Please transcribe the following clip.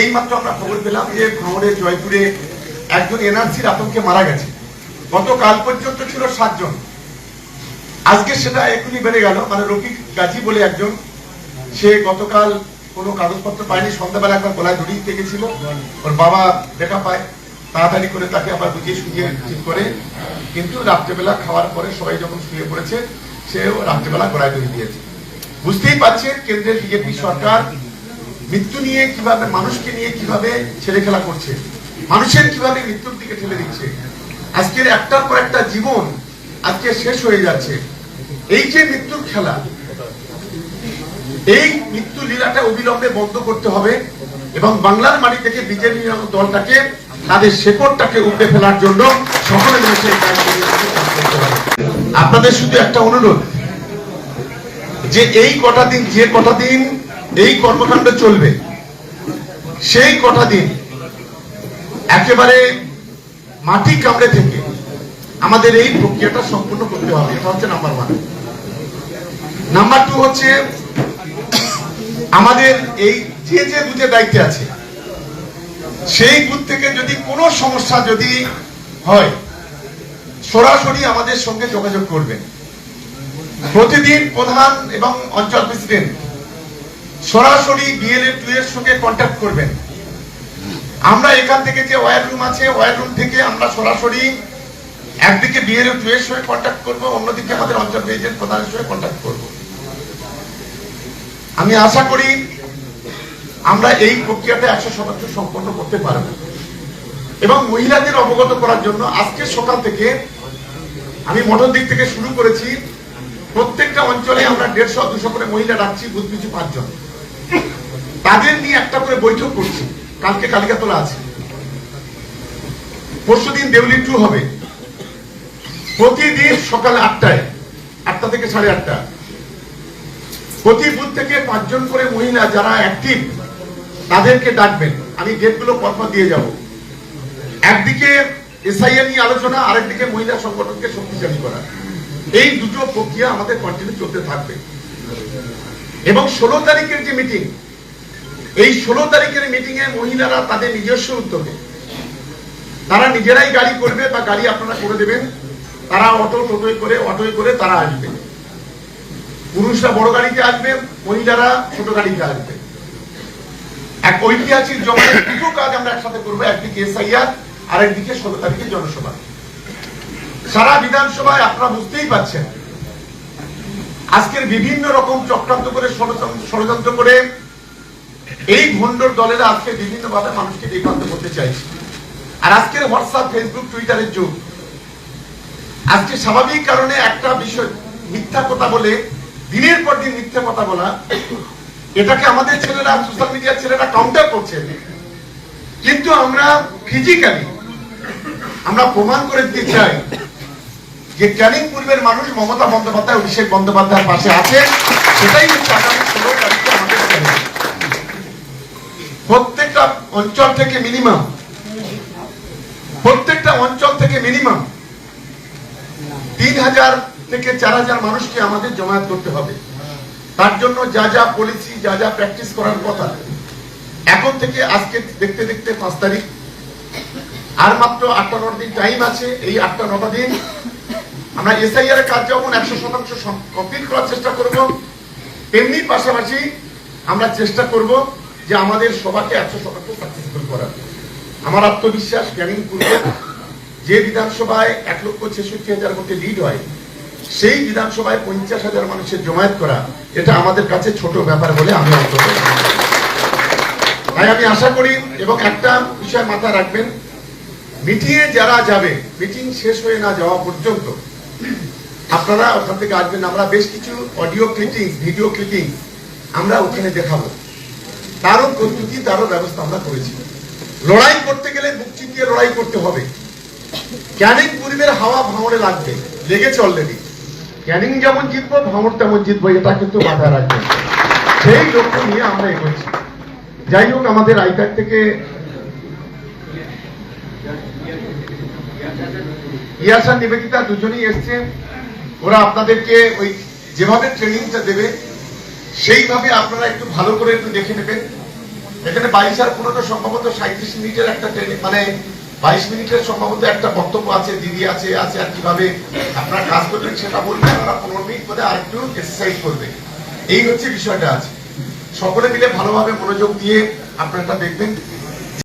এই মাত্র আমরা খবর পেলাম যে ভাঙড়ে জয়পুরে একজন এনআরসির আতঙ্কে মারা গেছে। গতকাল পর্যন্ত ছিল সাতজন। আজকে সেটা এখনই বেড়ে গেল। মানে রফিক গাজী বলে একজন, সে গতকাল কোনো কাগজপত্র পায়নি। সন্ধ্যাবেলা একবার গলায় ধরিয়ে গেছিল ওর বাবা দেখা পায়। তাড়াতাড়ি করে তাকে আবার বুঝিয়ে সুঝিয়ে ঠিক করে। কিন্তু রাত্রেবেলা খাওয়ার পরে সবাই যখন শুয়ে পড়েছে, সেও রাত্রেবেলা গলায় ধরিয়ে দিয়েছে। বুঝতেই পারছেন কেন্দ্রের বিজেপি সরকার মৃত্যু নিয়ে কীভাবে, মানুষকে নিয়ে কীভাবে ছেলে খেলা করছে? মানুষের কীভাবে মৃত্যুর দিকে ঠেলে দিচ্ছে? আজকের একটার পর একটা জীবন আজকে শেষ হয়ে যাচ্ছে। এই যে মৃত্যুর খেলা, এই মৃত্যু লীলাটা অবিলম্বে বন্ধ করতে হবে এবং বাংলার মাটি থেকে বিজেপি দলটাকে, তাদের শেকড়টাকে উপড়ে ফেলার জন্য সকলে মিলে। আপনাদের শুধু একটা অনুরোধ, যে এই কটা দিন, যে কটা দিন এই কর্মকাণ্ড চলবে। সেই কটা দিন একেবারে মাটি কামড়ে থেকে আমাদের এই প্রক্রিয়াটা সম্পূর্ণ করতে হবে। এটা হচ্ছে নাম্বার ওয়ান নাম্বার টু হচ্ছে আমাদের এই যে যে বুথে দায়িত্বে আছে, সেই বুথ থেকে যদি কোনো সমস্যা যদি হয়, সরাসরি আমাদের সঙ্গে যোগাযোগ করবেন। প্রতিদিন প্রধান এবং অঞ্চল প্রেসিডেন্ট সরাসরি বিএলএ টু এর সঙ্গে কন্ট্যাক্ট করবেন। আমরা এখান থেকে যে ওয়ার রুম আছে ওয়ার রুম থেকে আমরা সরাসরি একদিকে বিএলএ টু এর সঙ্গে কন্ট্যাক্ট করব, অন্যদিকে আমাদের অঞ্চল এজেন্ট প্রধানের সঙ্গে কন্ট্যাক্ট করব। আমি আশা করি আমরা এই প্রক্রিয়াটা একশো শতাংশ সম্পন্ন করতে পারব। এবং মহিলাদের অবগত করার জন্য আজকে সকাল থেকে আমি মোটর দিক থেকে শুরু করেছি। প্রত্যেকটা অঞ্চলে আমরা দেড়শো দুশো করে মহিলা রাখছি বুধ পিছু পাঁচজন। একটা করে বৈঠক করছি। কালকে কালিকাতলা আছে। পরশু দিন দেউলি টু হবে। প্রতিদিন সকাল আটটায়, আটটা থেকে সাড়ে আটটা। প্রতি বুথ থেকে পাঁচজন করে মহিলা যারা অ্যাক্টিভ তাদেরকে ডাকবেন। আমি ডেটগুলো পরপর দিয়ে যাব। একদিকে এসআইএ নিয়ে আলোচনা, আরেকদিকে মহিলা সংগঠনকে শক্তিশালী করা। এই দুটো প্রক্রিয়া আমাদের কন্টিনিউ চলতে থাকবে। এবং ষোলো তারিখের যে মিটিং এই ষোলো তারিখের মিটিং এ মহিলারা তাদের নিজস্ব উদ্যোগে, তারা নিজেরাই গাড়ি করবে বা গাড়ি আপনারা করে দেবেন, তারা অটো টোটোয় করে, অটোয় করে তারা আসবে। পুরুষরা বড় গাড়িতে আসবে, মহিলারা ছোট গাড়িতে আসবে। এক ঐতিহাসিক জমায় দুটো কাজ আমরা একসাথে করব, একদিকে এসআইআর আর একদিকে ষোলো তারিখে জনসভা। সারা বিধানসভায় আপনারা বুঝতেই পাচ্ছেন আজকের বিভিন্ন রকম চক্রান্ত করে ষড়যন্ত্র করে এই ভণ্ডর দলেরা আজকে বিভিন্ন ভাবে মানুষকে বিভ্রান্ত করতে চাইছে। আর আজকের হোয়াটসঅ্যাপ ফেসবুক টুইটারের যুগ। আজকে স্বাভাবিক কারণে একটা বিষয়, মিথ্যা কথা বলে, দিনের পর দিন মিথ্যা কথা বলা, এটাকে আমাদের ছেলেরা সোশ্যাল মিডিয়ার ছেলেরা কাউন্টার করছে। কিন্তু আমরা ফিজিক্যালি আমরা প্রমাণ করে দিতে চাই যে ক্যানিং পূর্বের মানুষ মমতা বন্দ্যোপাধ্যায়, অভিষেক বন্দ্যোপাধ্যায়ের পাশে আছে সেটাই হচ্ছে আগামী ষোলো তারিখে অঞ্চল থেকে মিনিমাম প্রত্যেকটা অঞ্চল থেকে মিনিমাম তিন হাজার থেকে চার হাজার মানুষকে আমাদের জমায়েত করতে হবে। তার জন্য যা যা পলিসি যা যা প্র্যাকটিস করার কথা। এখন থেকে আজকে দেখতে দেখতে পাঁচ তারিখ। আর মাত্র আটটা নটা দিন টাইম আছে, এই আটটা নটা দিন। আমরা এসআইআর কাজ যেমন একশো শতাংশ কমপ্লিট করার চেষ্টা করব, তেমনি পাশাপাশি আমরা চেষ্টা করব যে আমাদের সবাকে একশো শতাংশ সাকসেসফুল করা। আমার আত্মবিশ্বাস ক্যানিং পূর্বে যে বিধানসভায় এক লক্ষ ছেষট্টি হাজার ভোটে লিড হয়, সেই বিধানসভায় পঞ্চাশ হাজার মানুষের জমায়েত করা, এটা আমাদের কাছে ছোট ব্যাপার বলে আমি তাই আমি আশা করি এবং একটা বিষয় মাথায় রাখবেন, মিটিংয়ে যারা যাবে, মিটিং শেষ হয়ে না যাওয়া পর্যন্ত, আপনারা ওখান থেকে আসবেন, আমরা বেশ কিছু অডিও ক্লিপিং ভিডিও ক্লিপিং আমরা ওখানে দেখাবো। তারও প্রস্তুতি, তারও ব্যবস্থা আমরা করেছি। লড়াই করতে গেলে বুক চিতিয়ে লড়াই করতে হবে। ক্যানিং পূর্বের হাওয়া ভাঙড়ে লাগবে লেগেছে অলরেডি ক্যানিং যেমন জিতবো, ভাঙড় তেমন জিতবো, এটা কিন্তু মাথায় রাখবে সেই লক্ষ্য নিয়ে আমরা এগোচ্ছি। যাই হোক, আমাদের আইপ্যাক থেকে ইয়াসা নিবেদিতা দুজনেই এসছে। ওরা আপনাদেরকে ওই যেভাবে ট্রেনিংটা দেবে সেইভাবে আপনারা একটু ভালো করে একটু দেখে নেবেন। এখানে বাইশ আর পনেরো সম্ভবত সাঁত্রিশ মিনিটের একটা ট্রেনিং মানে বাইশ মিনিটের সম্ভবত একটা বক্তব্য আছে, দিদি আছে আছে আর কীভাবে আপনারা কাজ করবেন সেটা বলবেন। আপনারা পনেরো মিনিট পরে আর একটু এক্সারসাইজ করবেন। এই হচ্ছে বিষয়টা আছে সকলে মিলে ভালোভাবে মনোযোগ দিয়ে আপনারা দেখবেন।